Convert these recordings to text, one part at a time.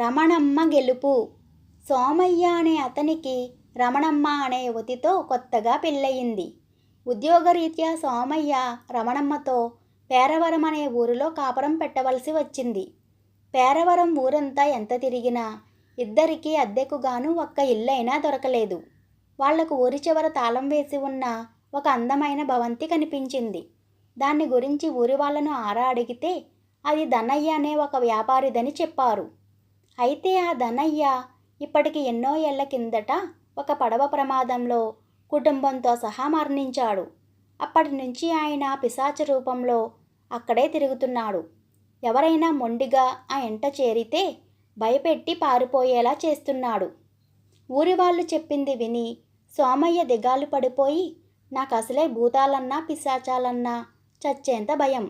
రమణమ్మ గెలుపు. సోమయ్య అనే అతనికి రమణమ్మ అనే యువతితో కొత్తగా పెళ్ళయింది. ఉద్యోగరీత్యా సోమయ్య రమణమ్మతో పేరవరం అనే ఊరిలో కాపురం పెట్టవలసి వచ్చింది. పేరవరం ఊరంతా ఎంత తిరిగినా ఇద్దరికీ అద్దెకుగాను ఒక్క ఇల్లైనా దొరకలేదు. వాళ్ళకు ఊరి చివర తాళం వేసి ఉన్న ఒక అందమైన భవంతి కనిపించింది. దాన్ని గురించి ఊరి వాళ్ళను ఆరా అడిగితే అది ధనయ్య అనే ఒక వ్యాపారిదని చెప్పారు. అయితే ఆ ధనయ్య ఇప్పటికి ఎన్నో ఏళ్ళ కిందట ఒక పడవ ప్రమాదంలో కుటుంబంతో సహా మరణించాడు. అప్పటి నుంచి ఆయన పిశాచ రూపంలో అక్కడే తిరుగుతున్నాడు. ఎవరైనా మొండిగా ఆ ఎంట చేరితే భయపెట్టి పారిపోయేలా చేస్తున్నాడు. ఊరి వాళ్ళు చెప్పింది విని సోమయ్య దిగాలు పడిపోయి నాకు అసలే భూతాలన్నా పిశాచాలన్నా చచ్చేంత భయం.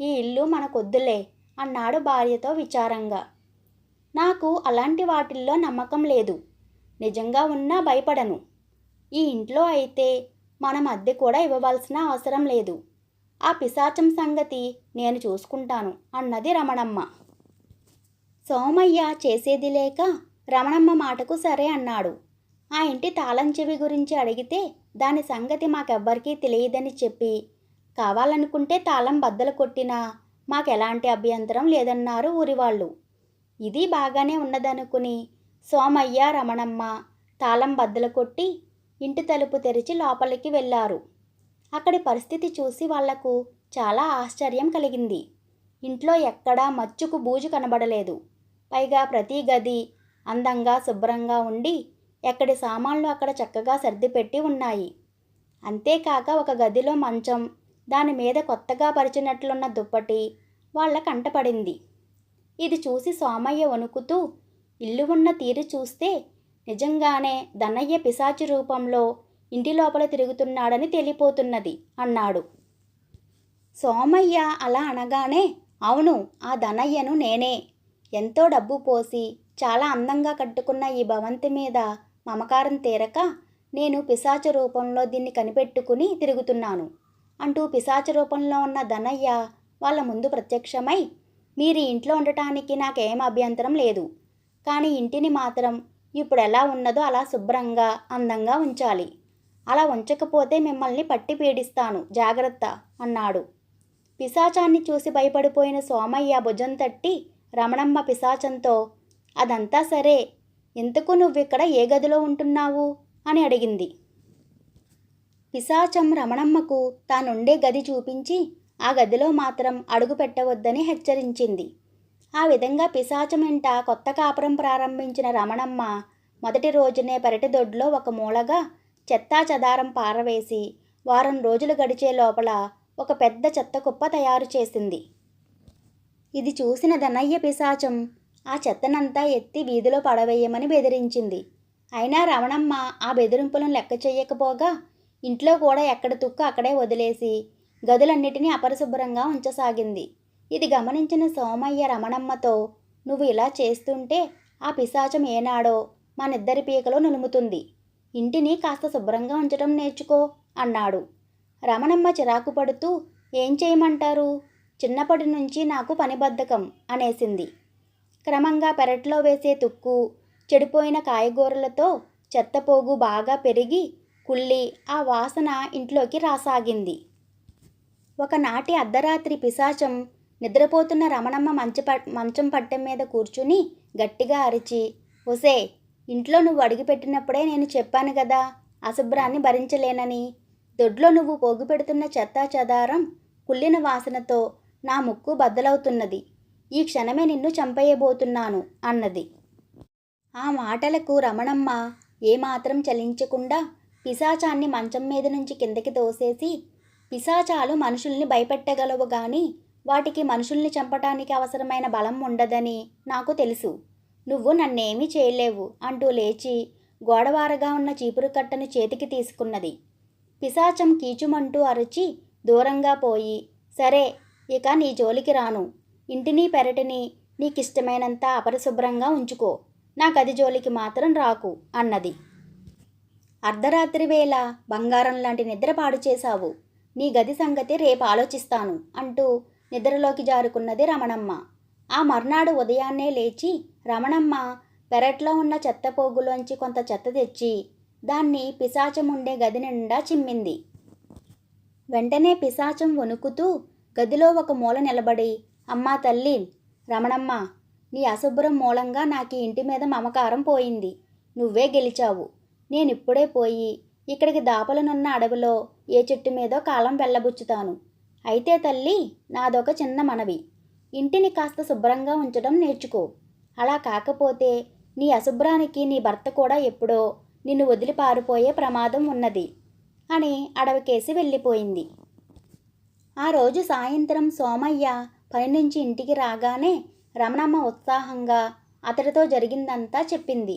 ఈ ఇల్లు మనకొద్దులే అన్నాడు భార్యతో విచారంగా. నాకు అలాంటి వాటిల్లో నమ్మకం లేదు. నిజంగా ఉన్నా భయపడను. ఈ ఇంట్లో అయితే మనం అద్దె కూడా ఇవ్వవలసిన అవసరం లేదు. ఆ పిశాచం సంగతి నేను చూసుకుంటాను అన్నది రమణమ్మ. సోమయ్య చేసేది లేక రమణమ్మ మాటకు సరే అన్నాడు. ఆ ఇంటి తాళం చెవి గురించి అడిగితే దాని సంగతి మాకెవ్వరికీ తెలియదని చెప్పి కావాలనుకుంటే తాళం బద్దలు కొట్టినా మాకెలాంటి అభ్యంతరం లేదన్నారు ఊరివాళ్ళు. ఇది బాగానే ఉన్నదనుకుని సోమయ్య రమణమ్మ తాళం బద్దలు కొట్టి ఇంటి తలుపు తెరిచి లోపలికి వెళ్ళారు. అక్కడి పరిస్థితి చూసి వాళ్ళకు చాలా ఆశ్చర్యం కలిగింది. ఇంట్లో ఎక్కడా మచ్చుకు బూజు కనబడలేదు. పైగా ప్రతి గది అందంగా శుభ్రంగా ఉండి ఎక్కడి సామాన్లు అక్కడ చక్కగా సర్దిపెట్టి ఉన్నాయి. అంతేకాక ఒక గదిలో మంచం దాని మీద కొత్తగా పరిచినట్లున్న దుప్పటి వాళ్ళ కంటపడింది ఇది చూసి సోమయ్య వణుకుతూ ఇల్లు ఉన్న తీరు చూస్తే నిజంగానే దన్నయ్య పిశాచి రూపంలో ఇంటి లోపల తిరుగుతున్నాడని తెలిపోతున్నది అన్నాడు. సోమయ్య అలా అనగానే అవును ఆ దనయ్యను నేనే. ఎంతో డబ్బు పోసి చాలా అందంగా కట్టుకున్న ఈ భవంతి మీద మమకారం తీరక నేను పిశాచ రూపంలో దీన్ని కనిపెట్టుకుని తిరుగుతున్నాను అంటూ పిశాచ రూపంలో ఉన్న ధనయ్య వాళ్ళ ముందు ప్రత్యక్షమై మీరు ఇంట్లో ఉండటానికి నాకేం అభ్యంతరం లేదు. కానీ ఇంటిని మాత్రం ఇప్పుడు ఎలా ఉన్నదో అలా శుభ్రంగా అందంగా ఉంచాలి. అలా ఉంచకపోతే మిమ్మల్ని పట్టి పీడిస్తాను. జాగ్రత్త అన్నాడు. పిశాచాన్ని చూసి భయపడిపోయిన సోమయ్య భుజం తట్టి రమణమ్మ పిశాచంతో అదంతా సరే. ఎందుకు నువ్విక్కడ ఏ గదిలో ఉంటున్నావు? అని అడిగింది. పిశాచం రమణమ్మకు తానుండే గది చూపించి ఆ గదిలో మాత్రం అడుగు పెట్టవద్దని హెచ్చరించింది. ఆ విధంగా పిశాచం వెంట కొత్త కాపురం ప్రారంభించిన రమణమ్మ మొదటి రోజునే పెరటి దొడ్లో ఒక మూలగా చెత్తా చెదారం పారవేసి వారం రోజులు గడిచే లోపల ఒక పెద్ద చెత్త కుప్ప తయారు చేసింది. ఇది చూసిన ధనయ్య పిశాచం ఆ చెత్తనంతా ఎత్తి వీధిలో పడవేయమని బెదిరించింది. అయినా రమణమ్మ ఆ బెదిరింపులను లెక్క చేయకపోగా ఇంట్లో కూడా ఎక్కడ తుక్కు అక్కడే వదిలేసి గదులన్నిటినీ అపరిశుభ్రంగా ఉంచసాగింది. ఇది గమనించిన సోమయ్య రమణమ్మతో నువ్వు ఇలా చేస్తుంటే ఆ పిశాచం ఏనాడో మనిద్దరి పీకలో నులుముతుంది. ఇంటిని కాస్త శుభ్రంగా ఉంచటం నేర్చుకో అన్నాడు. రమణమ్మ చిరాకు పడుతూ ఏం చేయమంటారు? చిన్నప్పటి నుంచి నాకు పనిబద్ధకం అనేసింది. క్రమంగా పెరట్లో వేసే తుక్కు చెడిపోయిన కాయగూరలతో చెత్తపోగు బాగా పెరిగి కుళ్ళి ఆ వాసన ఇంట్లోకి రాసాగింది. ఒకనాటి అర్ధరాత్రి పిశాచం నిద్రపోతున్న రమణమ్మ మంచ మంచం పట్టెం మీద కూర్చుని గట్టిగా అరిచి ఒసే ఇంట్లో నువ్వు అడుగుపెట్టినప్పుడే నేను చెప్పాను కదా అశుభ్రాన్ని భరించలేనని. దొడ్లో నువ్వు పోగు పెడుతున్న చెత్తా చెదారం కుళ్ళిన వాసనతో నా ముక్కు బద్దలవుతున్నది. ఈ క్షణమే నిన్ను చంపేయబోతున్నాను అన్నది. ఆ మాటలకు రమణమ్మ ఏమాత్రం చలించకుండా పిశాచాన్ని మంచం మీద నుంచి కిందకి తోసేసి పిశాచాలు మనుషుల్ని భయపెట్టగలవు కానీ వాటికి మనుషుల్ని చంపటానికి అవసరమైన బలం ఉండదని నాకు తెలుసు. నువ్వు నన్నేమీ చేయలేవు అంటూ లేచి గోడవారగా ఉన్న చీపురు కట్టను చేతికి తీసుకున్నది. పిశాచం కీచుమంటూ అరిచి దూరంగా పోయి సరే ఇక నీ జోలికి రాను. ఇంటిని పెరటిని నీకిష్టమైనంత అపరిశుభ్రంగా ఉంచుకో. నా గది జోలికి మాత్రం రాకు అన్నది. అర్ధరాత్రి వేళ బంగారం లాంటి నిద్ర పాడు చేశావు. నీ గది సంగతి రేపు ఆలోచిస్తాను అంటూ నిద్రలోకి జారుకున్నది రమణమ్మ. ఆ మర్నాడు ఉదయాన్నే లేచి రమణమ్మ పెరట్లో ఉన్న చెత్త పోగులోంచి కొంత చెత్త తెచ్చి దాన్ని పిశాచం ఉండే గది నిండా చిమ్మింది. వెంటనే పిశాచం వణుకుతూ గదిలో ఒక మూల నిలబడి అమ్మా తల్లి రమణమ్మ నీ అశుభ్రం మూలంగా నాకు ఈ ఇంటి మీద మమకారం పోయింది. నువ్వే గెలిచావు. నేనిప్పుడే పోయి ఇక్కడికి దాపలనున్న అడవిలో ఏ చెట్టు మీదో కాలం వెళ్ళబుచ్చుతాను. అయితే తల్లి నాదొక చిన్న మనవి. ఇంటిని కాస్త శుభ్రంగా ఉంచడం నేర్చుకో. అలా కాకపోతే నీ అశుభ్రానికి నీ భర్త కూడా ఎప్పుడో నిన్ను వదిలి పారిపోయే ప్రమాదం ఉన్నది అని అడవికేసి వెళ్ళిపోయింది. ఆ రోజు సాయంత్రం సోమయ్య పని నుంచి ఇంటికి రాగానే రమణమ్మ ఉత్సాహంగా అతడితో జరిగిందంతా చెప్పింది.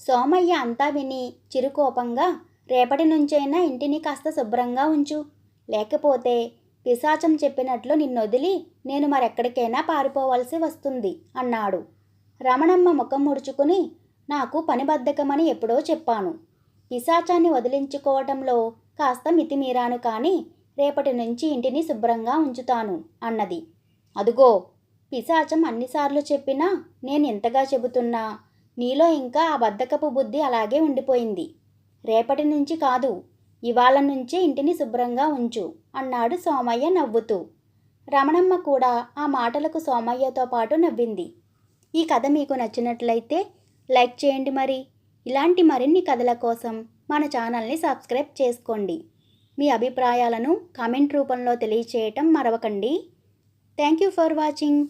సోమయ్య అంతా విని చిరుకోపంగా రేపటి నుంచైనా ఇంటిని కాస్త శుభ్రంగా ఉంచు. లేకపోతే పిశాచం చెప్పినట్లు నిన్నొదిలి నేను మరెక్కడికైనా పారిపోవలసి వస్తుంది అన్నాడు. రమణమ్మ ముఖం ముడుచుకుని నాకు పని బద్ధకమని ఎప్పుడో చెప్పాను. పిశాచాన్ని వదిలించుకోవటంలో కాస్త మితిమీరాను కానీ రేపటి నుంచి ఇంటిని శుభ్రంగా ఉంచుతాను అన్నది. అదుగో పిశాచం అన్నిసార్లు చెప్పినా నేను ఇంతగా చెబుతున్నా నీలో ఇంకా ఆ బద్ధకపు బుద్ధి అలాగే ఉండిపోయింది. రేపటి నుంచి కాదు ఇవాళ నుంచే ఇంటిని శుభ్రంగా ఉంచు అన్నాడు సోమయ్య నవ్వుతూ. రమణమ్మ కూడా ఆ మాటలకు సోమయ్యతో పాటు నవ్వింది. ఈ కథ మీకు నచ్చినట్లయితే లైక్ చేయండి మరి. ఇలాంటి మరిన్ని కథల కోసం మన ఛానల్ని సబ్స్క్రైబ్ చేసుకోండి. మీ అభిప్రాయాలను కామెంట్ రూపంలో తెలియచేయటం మరవకండి. Thank you for watching.